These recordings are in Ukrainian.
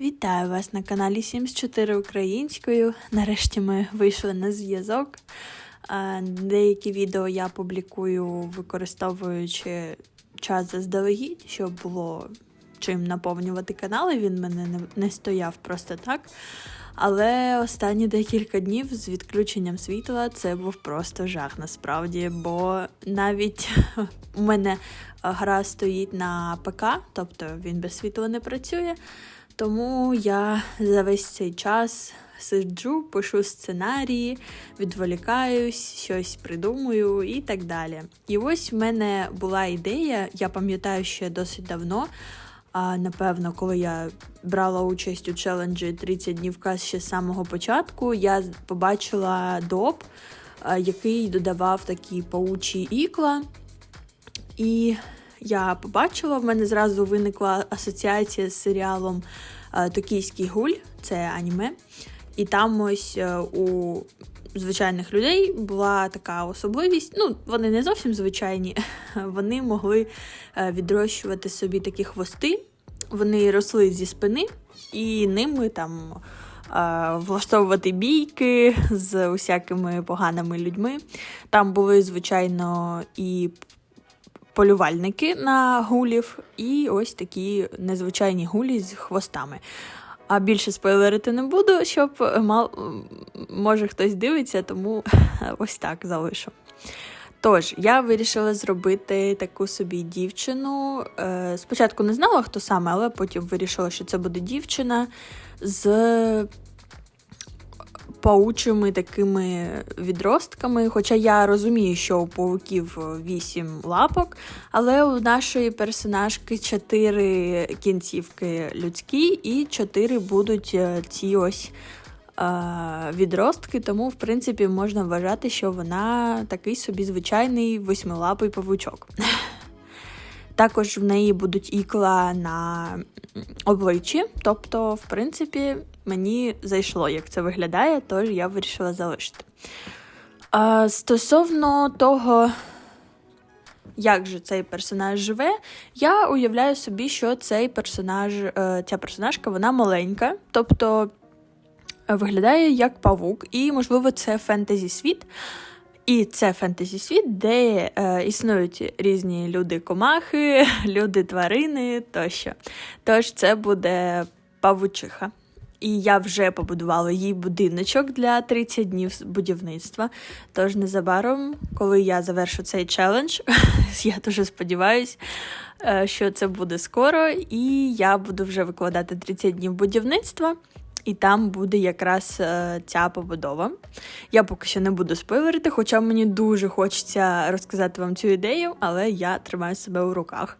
Вітаю вас на каналі Sims 4 українською. Нарешті ми вийшли на зв'язок. Деякі відео я публікую, використовуючи час заздалегідь, щоб було чим наповнювати канал, він мене не, не стояв просто так. Але останні декілька днів з відключенням світла це був просто жах насправді, бо навіть у мене гра стоїть на ПК, тобто він без світла не працює. Тому я за весь цей час сиджу, пишу сценарії, відволікаюсь, щось придумую і так далі. І ось в мене була ідея, я пам'ятаю ще досить давно. А напевно, коли я брала участь у челенджі 30 днів каз ще з самого початку, я побачила доп, який додавав такі паучі ікла. І я побачила, в мене зразу виникла асоціація з серіалом е, Токійський гуль, це аніме. І там ось е, у звичайних людей була така особливість. Ну, вони не зовсім звичайні, вони могли е, відрощувати собі такі хвости. Вони росли зі спини, і ними там влаштовувати бійки з усякими поганими людьми. Там були, звичайно, і полювальники на гулів, і ось такі незвичайні гулі з хвостами. А більше спойлерити не буду, щоб мал... може хтось дивиться, тому ось так залишу. Тож, я вирішила зробити таку собі дівчину. Е, Спочатку не знала, хто саме, але потім вирішила, що це буде дівчина з паучими такими відростками. Хоча я розумію, що у пауків вісім лапок, але у нашої персонажки чотири кінцівки людські, і чотири будуть е, ці ось. е, Відростки, тому в принципі можна вважати, що вона такий собі звичайний восьмилапий павучок. Також в неї будуть ікла на обличчі, тобто, в принципі, мені зайшло, як це виглядає, тож я вирішила залишити. А, стосовно того, як же цей персонаж живе, я уявляю собі, що цей персонаж, е, ця персонажка, вона маленька, тобто виглядає як павук, і, можливо, це фентезі світ. І це фентезі світ, де е, існують різні люди-комахи, люди-тварини тощо. Тож це буде павучиха. І я вже побудувала їй будиночок для 30 днів будівництва. Тож незабаром, коли я завершу цей челендж, я дуже сподіваюся, що це буде скоро, і я буду вже викладати 30 днів будівництва. І там буде якраз е, ця побудова. Я поки що не буду спойлерити, хоча мені дуже хочеться розказати вам цю ідею, але я тримаю себе у руках.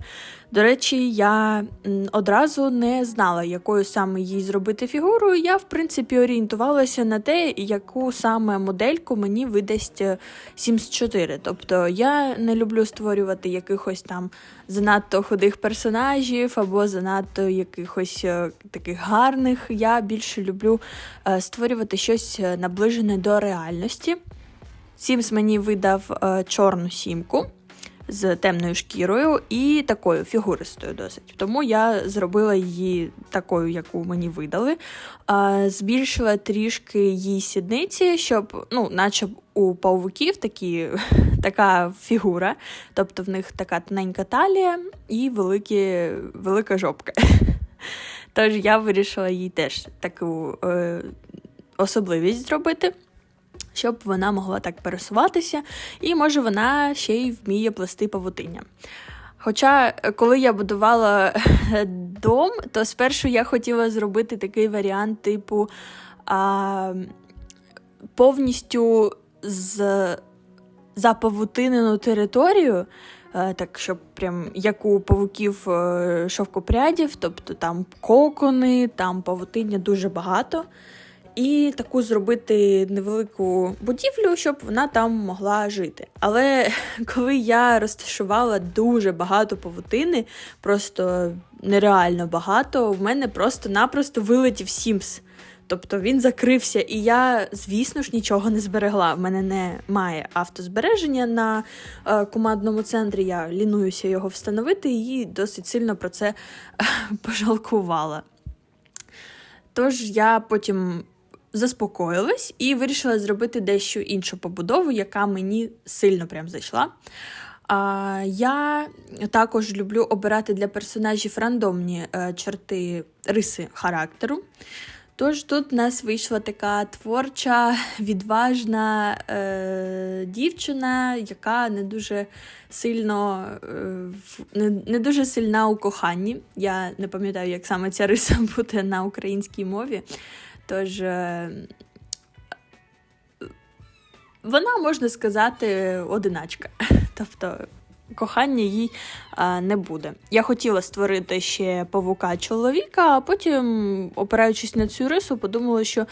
До речі, я одразу не знала, якою саме їй зробити фігуру. Я, в принципі, орієнтувалася на те, яку саме модельку мені видасть е, Sims 4. Тобто я не люблю створювати якихось там занадто худих персонажів або занадто якихось е, таких гарних. Я більше люблю е, створювати щось е, наближене до реальності. Sims мені видав е, чорну сімку з темною шкірою і такою фігуристою досить. Тому я зробила її такою, яку мені видали. Збільшила трішки її сідниці, щоб, ну, наче у павуків такі, така фігура, тобто в них така тоненька талія і великі, велика жопка. Тож я вирішила їй теж таку е, особливість зробити щоб вона могла так пересуватися, і може вона ще й вміє плести павутиння. Хоча, коли я будувала дом, то спершу я хотіла зробити такий варіант, типу а, повністю з запавутинену територію, так щоб прям як у павуків е, шовкопрядів, тобто там кокони, там павутиння дуже багато і таку зробити невелику будівлю, щоб вона там могла жити. Але коли я розташувала дуже багато павутини, просто нереально багато, в мене просто-напросто вилетів Сімс. Тобто він закрився, і я, звісно ж, нічого не зберегла. В мене немає автозбереження на е, командному центрі. Я лінуюся його встановити і досить сильно про це пожалкувала. Тож я потім заспокоїлась і вирішила зробити дещо іншу побудову, яка мені сильно прям зайшла. А, Я також люблю обирати для персонажів рандомні е, черти риси характеру. Тож тут у нас вийшла така творча, відважна е, дівчина, яка не дуже сильно е, не, не дуже сильна у коханні. Я не пам'ятаю, як саме ця риса буде на українській мові. Тож е, вона, можна сказати, одиначка. Тобто кохання їй а, не буде. Я хотіла створити ще павука чоловіка, а потім, опираючись на цю рису, подумала, що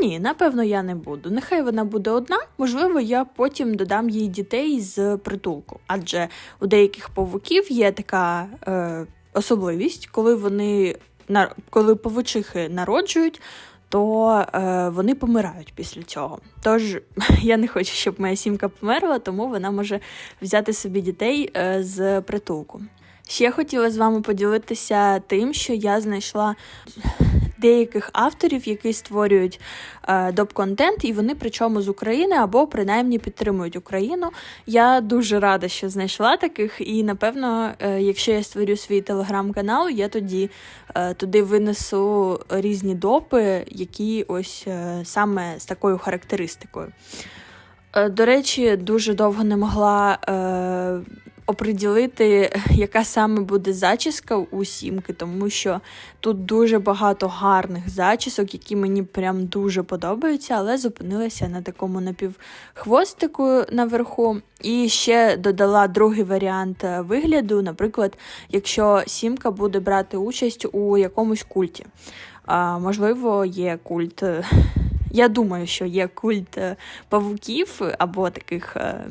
ні, напевно, я не буду. Нехай вона буде одна, можливо, я потім додам їй дітей з притулку. Адже у деяких павуків є така е, особливість, коли вони коли павучихи народжують, то е, вони помирають після цього. Тож я не хочу, щоб моя сімка померла, тому вона може взяти собі дітей е, з притулку. Ще хотіла з вами поділитися тим, що я знайшла деяких авторів, які створюють е, доп-контент, і вони причому з України або принаймні підтримують Україну. Я дуже рада, що знайшла таких, і напевно, е, якщо я створю свій телеграм-канал, я тоді е, туди винесу різні допи, які ось саме з такою характеристикою. До речі, дуже довго не могла оприділити, яка саме буде зачіска у сімки, тому що тут дуже багато гарних зачісок, які мені прям дуже подобаються, але зупинилася на такому напівхвостику наверху. І ще додала другий варіант вигляду, наприклад, якщо сімка буде брати участь у якомусь культі. А, Можливо, є культ я думаю, що є культ е, павуків або таких е,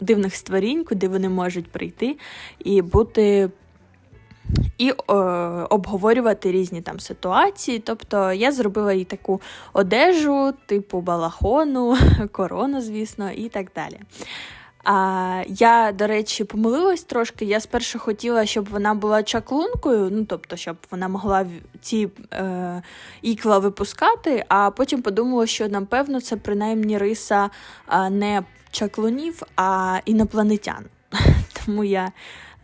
дивних створінь, куди вони можуть прийти і бути. І о, обговорювати різні там ситуації. Тобто я зробила і таку одежу, типу балахону, корону, звісно, і так далі. А, Я, до речі, помилилась трошки. Я спершу хотіла, щоб вона була чаклункою, ну тобто, щоб вона могла ці е, ікла випускати, а потім подумала, що напевно це принаймні риса не чаклунів, а інопланетян. Тому я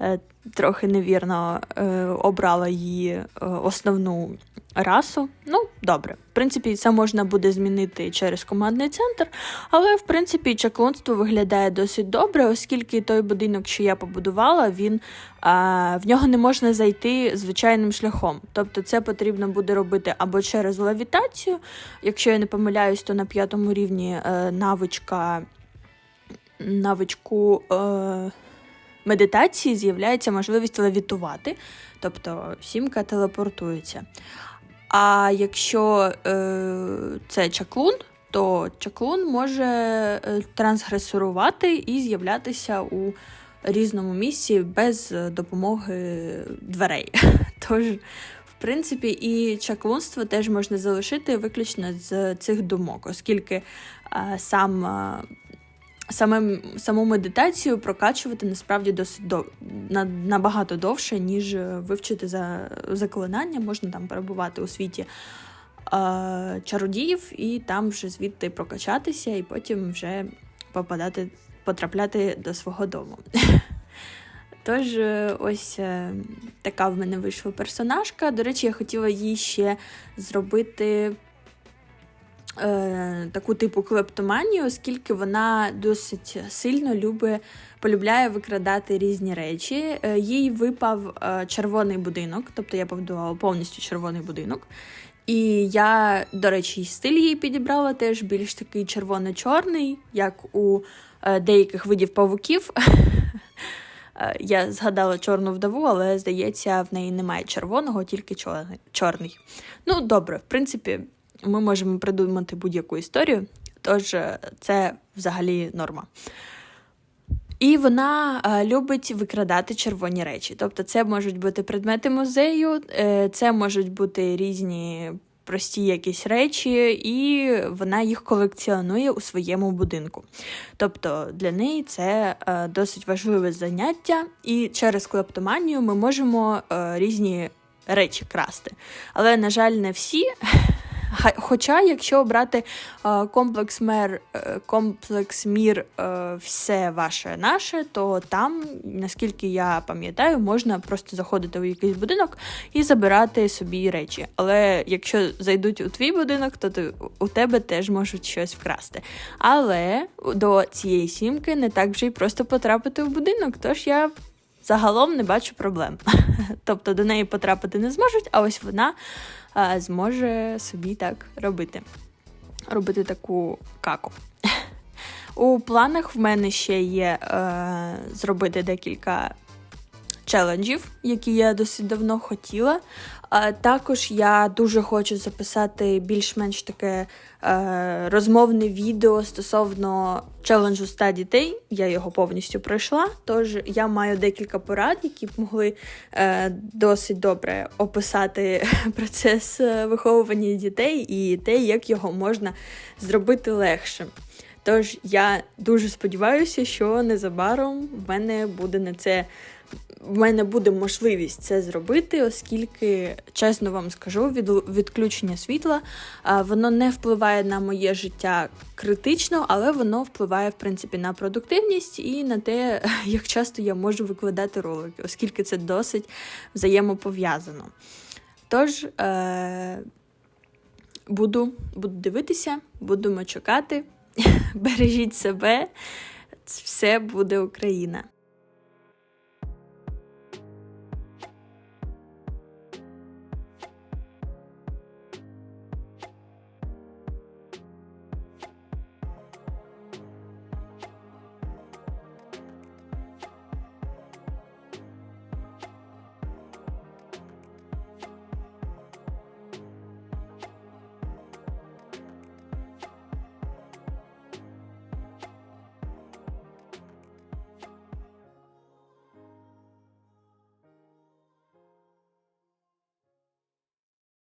е, трохи невірно е, обрала її е, основну расу. Ну, добре. В принципі, це можна буде змінити через командний центр, але в принципі чаклунство виглядає досить добре, оскільки той будинок, що я побудувала, він а, в нього не можна зайти звичайним шляхом. Тобто це потрібно буде робити або через левітацію. Якщо я не помиляюсь, то на п'ятому рівні е, навичка навичку. Е, Медитації з'являється можливість левітувати, тобто сімка телепортується. А якщо е, це чаклун, то чаклун може е, трансгресурувати і з'являтися у різному місці без допомоги дверей. Тож, в принципі, і чаклунство теж можна залишити виключно з цих думок, оскільки е, сам е, саме, саму медитацію прокачувати насправді досить дов... набагато довше, ніж вивчити за заклинання. Можна там перебувати у світі е, чародіїв і там вже звідти прокачатися, і потім вже попадати, потрапляти до свого дому. Тож, ось е, така в мене вийшла персонажка. До речі, я хотіла їй ще зробити е, таку типу клептоманію, оскільки вона досить сильно любить, полюбляє викрадати різні речі. Е, їй випав е, червоний будинок, тобто я побудувала повністю червоний будинок. І я, до речі, стиль її підібрала теж більш такий червоно-чорний, як у е, деяких видів павуків. Е, я згадала чорну вдову, але здається, в неї немає червоного, тільки чорний. Ну, добре, в принципі, ми можемо придумати будь-яку історію, тож е, це взагалі норма. І вона е, любить викрадати червоні речі. Тобто, це можуть бути предмети музею, е, це можуть бути різні прості якісь речі, і вона їх колекціонує у своєму будинку. Тобто для неї це досить важливе заняття, і через клептоманію ми можемо різні речі красти. Але, на жаль, не всі. Хоча, якщо обрати е, комплекс мер, е, комплекс мір е, все ваше наше, то там, наскільки я пам'ятаю, можна просто заходити у якийсь будинок і забирати собі речі. Але якщо зайдуть у твій будинок, то ти, у тебе теж можуть щось вкрасти. Але до цієї сімки не так вже й просто потрапити в будинок, тож я загалом не бачу проблем. Тобто до неї потрапити не зможуть, а ось вона зможе собі так робити. Робити таку каку. У планах в мене ще є е, зробити декілька челенджів, які я досить давно хотіла. А також я дуже хочу записати більш-менш таке е, розмовне відео стосовно челенджу 100 дітей. Я його повністю пройшла. Тож я маю декілька порад, які б могли е, досить добре описати процес е, виховування дітей і те, як його можна зробити легшим. Тож я дуже сподіваюся, що незабаром в мене буде на це. В мене буде можливість це зробити, оскільки, чесно вам скажу, від, відключення світла воно не впливає на моє життя критично, але воно впливає в принципі на продуктивність і на те, як часто я можу викладати ролики, оскільки це досить взаємопов'язано. Тож е- буду, буду дивитися, будемо чекати. Бережіть себе, все буде Україна.